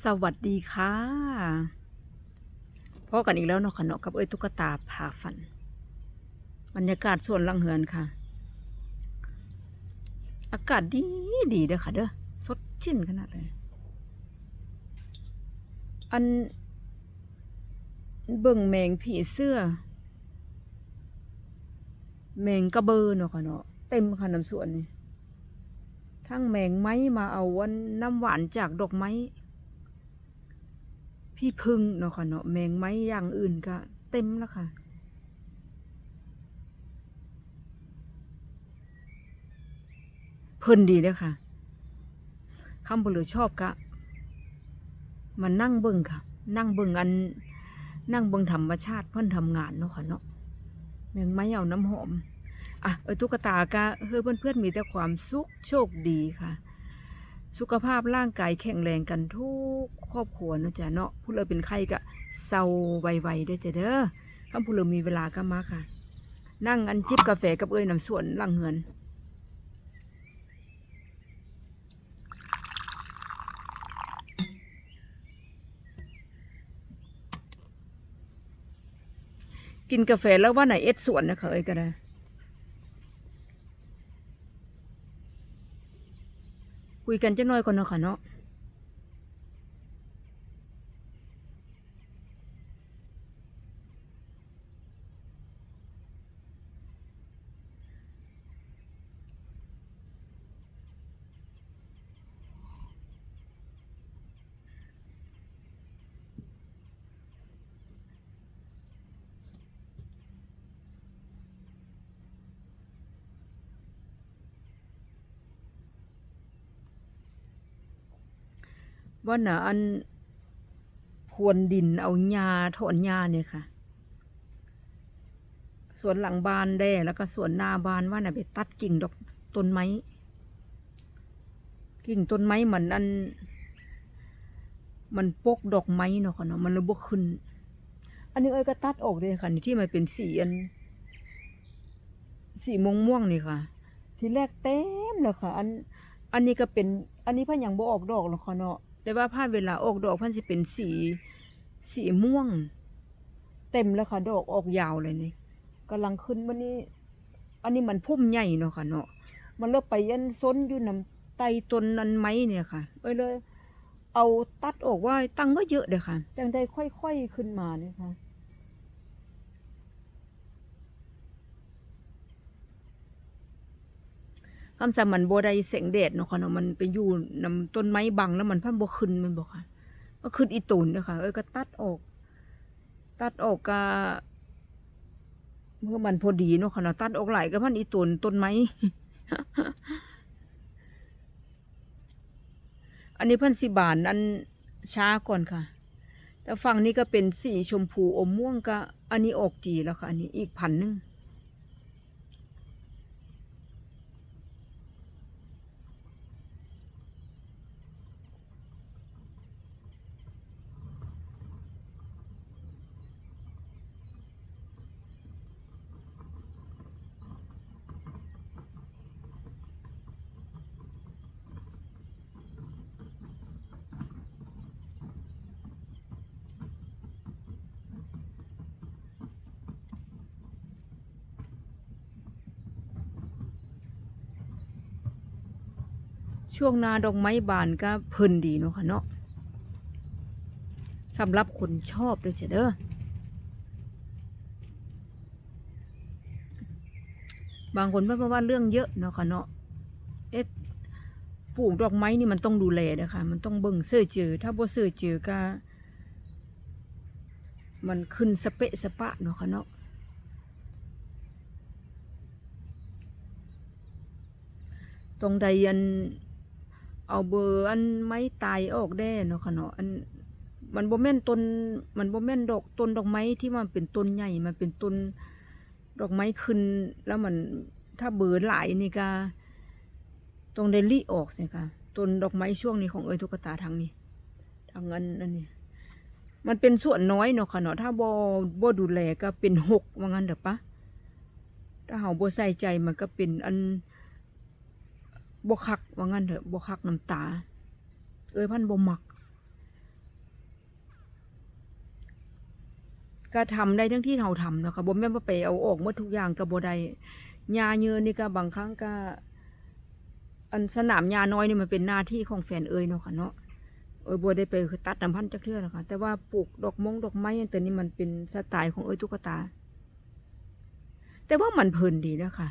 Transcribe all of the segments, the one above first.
สวัสดีค่ะพบกันอีกแล้วเนาะค่ะเนาะกับเอ้ยตุ๊กตาพาฝัน บรรยากาศสวนลังเหือนค่ะ อากาศดีดีเด้อค่ะเด้อสดชื่นขนาดเลย อัน เบิ่งแมงผีเสื้อ แมงกระเบอเนาะค่ะเนาะเต็มค่ะน้ำสวนนี่ทั้งแมงไม้มาเอาวันน้ำหวานจากดอกไม้ พี่พึ่งเนาะค่ะเนาะแมงไม้อย่างอื่นก็เต็มแล้วค่ะ เพิ่นดีเด้ค่ะคำบ่เหลือชอบกะมานั่งเบิ่งค่ะ นั่งเบิ่งอัน นั่งเบิ่งธรรมชาติเพิ่นทำงานเนาะค่ะเนาะแมงไม้เอาน้ำหอมอะเออตุ๊กตากะเฮ้ยเพื่อนๆมีแต่ความสุขโชคดีค่ะ สุขภาพร่างกายแข็งแรงกันทุกครอบครัวเนาะจ๊ะเนาะผู้เราเป็นไข้ก็เศร้าไวๆได้จ้ะเด้อถ้าผู้เรามีเวลาก็มาค่ะ นั่งอันจิบกาแฟกับเอ้ยน้ำส่วนหลังเฮือนกินกาแฟแล้วว่าไหนเอ็ดสวนนะคะเอ้ยก็ได้ คุยกันจะน้อยก่อนเนาะค่ะเนาะ ว่าน่ะอันพวนดินเอาหญ้าถอนหญ้าเนี่ยค่ะสวนหลังบ้านได้แล้วก็สวนหน้าบ้านว่าน่ะไปตัดกิ่งดอกต้นไม้ กิ่งต้นไม้เหมือนอัน มันปกดอกไม้เนาะค่ะเนาะมันเลยบ่ขึ้น อันนี้เอ้ยก็ตัดออกเลยค่ะที่มันเป็นสีอันสีม่วงม่วงนี่ค่ะ ทีแรกเต็มเลยค่ะ อัน อันนี้ก็เป็น อันนี้พันยังบ่ออกดอกหรอกค่ะเนาะ แต่ว่าผ้าเวลาออกดอกพันสิเป็นสีสีม่วง เต็มแล้วค่ะดอกออกยาวเลยนี่กำลังขึ้นวันนี้ อันนี้มันพุ่มใหญ่เนาะค่ะเนาะมันเลิกไปยันซ้นอยู่น้ำไตต้นนั้นไม้เนี่ยค่ะ เอ้ยเลย เอาตัดออกว่าตั้งก็เยอะเลยค่ะ จังได้ค่อยๆขึ้นมาเนี่ยค่ะ คำสั่งมันบ่ได้แสงแดดเนาะค่ะเนาะมันไปอยู่นำต้นไม้บังแล้วมันพันบ่ขึ้นมันบ่ค่ะก็ขึ้นอีตูนเด้อค่ะ เอ้ยก็ตัดออก ตัดออกก็เมื่อมันพอดีเนาะค่ะเนาะตัดออกหลายก็พันอีตูนต้นไม้อันนี้พันสิบานอันช้าก่อนค่ะ แต่ฝั่งนี้ก็เป็นสีชมพูอมม่วงก็ อันนี้ออกจีแล้วค่ะ อันนี้อีกพันหนึ่ง ช่วงนาดอกไม้บานก็เพลินดีเนาะค่ะเนาะสำหรับคนชอบด้วยจ้ะเด้อบางคนว่าะว่าเรื่องเยอะเนาะค่ะเนาะเอ๊ะปลูกดอกไม้นี่มันต้องดูแลนะคะมันต้องเบิ่งเสื้อเจอ ถ้าบ่เสื้อเจอก็มันขึ้นสเปะสปะเนาะค่ะเนาะตรงใดอัน เอาเบอร์อันไม้ตายออกได้เนาะค่ะเนาะอันมันบ่แม่นต้นมันบ่แม่นดอกต้นดอกไม้ที่มันเป็นต้นใหญ่มันเป็นต้นดอกไม้ขึ้น แล้วมันถ้าเบอร์หลายนี่ก็ตรงเดลิออกสิค่ะต้นดอกไม้ช่วงนี้ของเอ้ยตุ๊กตาทางนี้ทางอันอันนี้มันเป็นส่วนน้อยเนาะค่ะเนาะถ้าบ่บ่ดูแลก็เป็นหกว่างั้นเด้อปะถ้าเฮาบ่ใส่ใจมันก็เป็นอัน บกคักว่างั้นเถอะบกคักน้ำตา เอ้ยพันบ่มัก ก็ทำได้ทั้งที่เราทำนะคะบ่แม่นว่าไปเอาออกเมื่อทุกอย่างกับบ่ได้ยาเยืนนี่ก็บางครั้งก็ อันสนามยาน้อยนี่มันเป็นหน้าที่ของแฟนเอ้ยเนาะค่ะเนาะเอ้ยบัได้ไปคือตัดน้ำพันจักเทื่อนะคะแต่ว่าปลูกดอกมงดอกไม้ตัวนี้มันเป็นสไตล์ของเอ้ยตุ๊กตา แต่ว่ามันเพลินดีนะค่ะ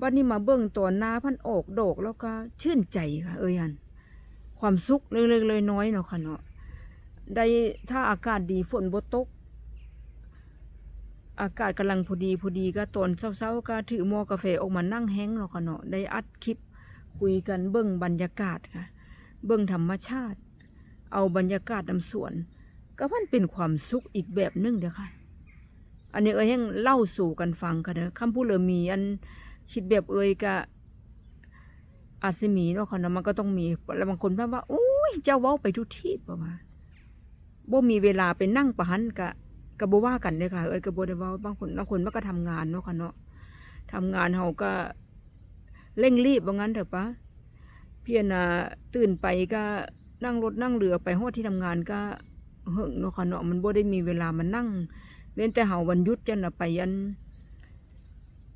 บัดนี้มาเบิ่งตอนหน้าพันออกดอกแล้วก็ชื่นใจค่ะ เอ้ยอัน ความสุขเล็กๆน้อยเนาะค่ะเนาะได้ถ้าอากาศดีฝนบ่ตก อากาศกำลังพอดีพอดีก็ตอนเช้าๆก็ถือหม้อกาแฟออกมานั่งแห้งเนาะค่ะเนาะได้อัดคลิปคุยกันเบิ่งบรรยากาศค่ะ เบิ่งธรรมชาติ เอาบรรยากาศนำสวน ก็มันเป็นความสุขอีกแบบหนึงเด้อค่ะ อันนี้เอ้ยยังเล่าสู่กันฟังค่ะเด้อคำพูดเลยมีอัน คิดแบบเอ้ยก็อาจสิมีเนาะค่ะเนาะมันก็ต้องมีแล้วบางคนพูดว่าโอ้ยเจ้าเว้าไปทุกที่ประมาณบ่มีเวลาไปนั่งประหันกะก็บ่ว่ากันเด้อค่ะเอ้ยก็บ่ได้ว้าบางคนบางคนมันก็ทำงานเนาะค่ะเนาะทำงานเฮาก็เร่งรีบว่างั้นเถอะปะเพียรน่ะตื่นไปก็นั่งรถนั่งเรือไปฮอดที่ทำงานก็เหิงเนาะค่ะเนาะมันบ่ได้มีเวลามานั่งเว้นแต่เฮาวันหยุดจังน่ะไปยัน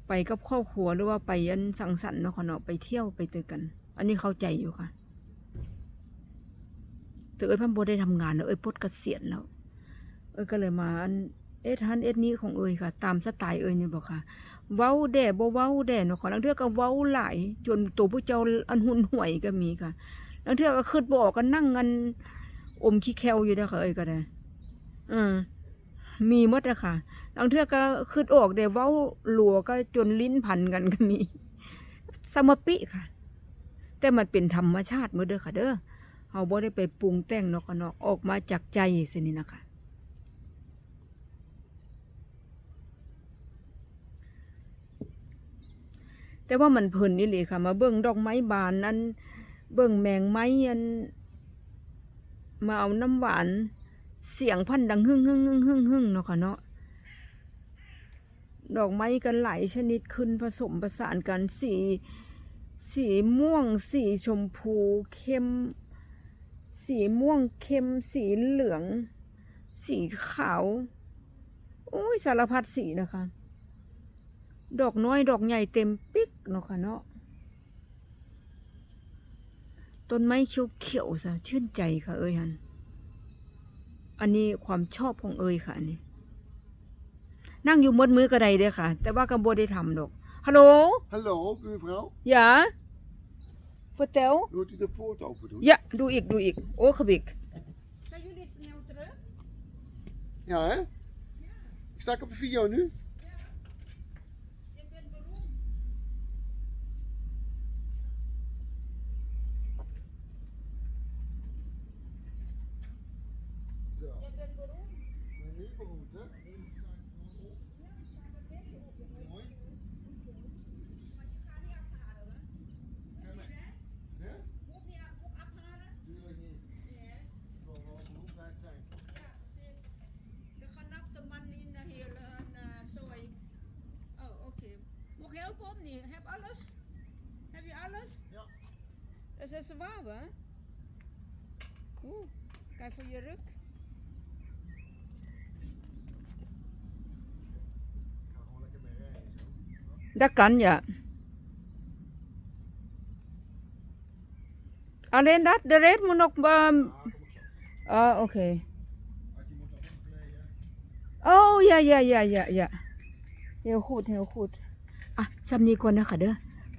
ไปกับครอบครัวหรือว่าไปยันสังสรรค์เนาะค่ะเนาะไปเที่ยวไปเจอกัน อันนี้เข้าใจอยู่ค่ะแต่เอ้ยพันโบได้ทำงานแล้วเอ้ยปลดเกษียณแล้ว เอ้ยก็เลยมาอันเอ็ดฮันเอ็ดนี้ของเอ้ยค่ะ ตามสไตล์เอ้ยนี่บอกค่ะ เว้าแด่บ่เว้าแด่เนาะค่ะลังเทื่อก็เว้าหลายจนตัวผู้เจ้าอันหุ่นห่วยก็มีค่ะลังเทื่อก็คิดบอกก็นั่งกันอมขี้แควอยู่เด้อค่ะเอ้ยก็ได้อืม มีมดอะค่ะบางเทือก็คืดออกแต่เว้าหลัวก็จนลิ้นพันกันก็มีสมปิค่ะ แต่มันเป็นธรรมชาติหมดเด้อค่ะ เด้อเฮาบ่ได้ไปปรุงแต่งนาะค่ะเนาะออกมาจากใจสินี่นะคะแต่ว่ามันเพลินนี่เลยค่ะ มาเบิ่งดอกไม้บานนั้น เบิ่งแมงไม้อันมาเอาน้ำหวาน เสียงพันดังหึ่งหึ่งหึ่งหึ่งหึ่งเนาะค่ะเนาะดอกไม้กันหลายชนิดขึ้นผสมประสานกันสี สีม่วง สีชมพูเข้ม สีม่วงเข้ม สีเหลือง สีขาวโอ้ยสารพัดสีนะคะ ดอกน้อยดอกใหญ่เต็มปิ๊กเนาะค่ะเนาะต้นไม้เขียวเขียวซะชื่นใจค่ะเอ้ยฮัน อันนี้ความชอบของเอยค่ะอันนี้ นั่งอยู่มดมือก็ได้เด้อค่ะ แต่ว่าก็บ่ได้ทำดอกฮัลโหล Hallo, buurvrouw. อย่า vertel Wilt u de poort open doen? อย่าดูอีกดูอีก โอ้ขบิก Zijn jullie snel terug? Ja, hè? Ik sta ik op de video nu? alles? Dat is zwaar, hè? Oeh, kijk voor je ruk. Dat kan, ja. Alleen dat, de reet moet nog... Um... Ah, oké. Oh, ja, ja, ja, ja, ja. Heel goed, heel goed. Ah, Samni kon nog, hè?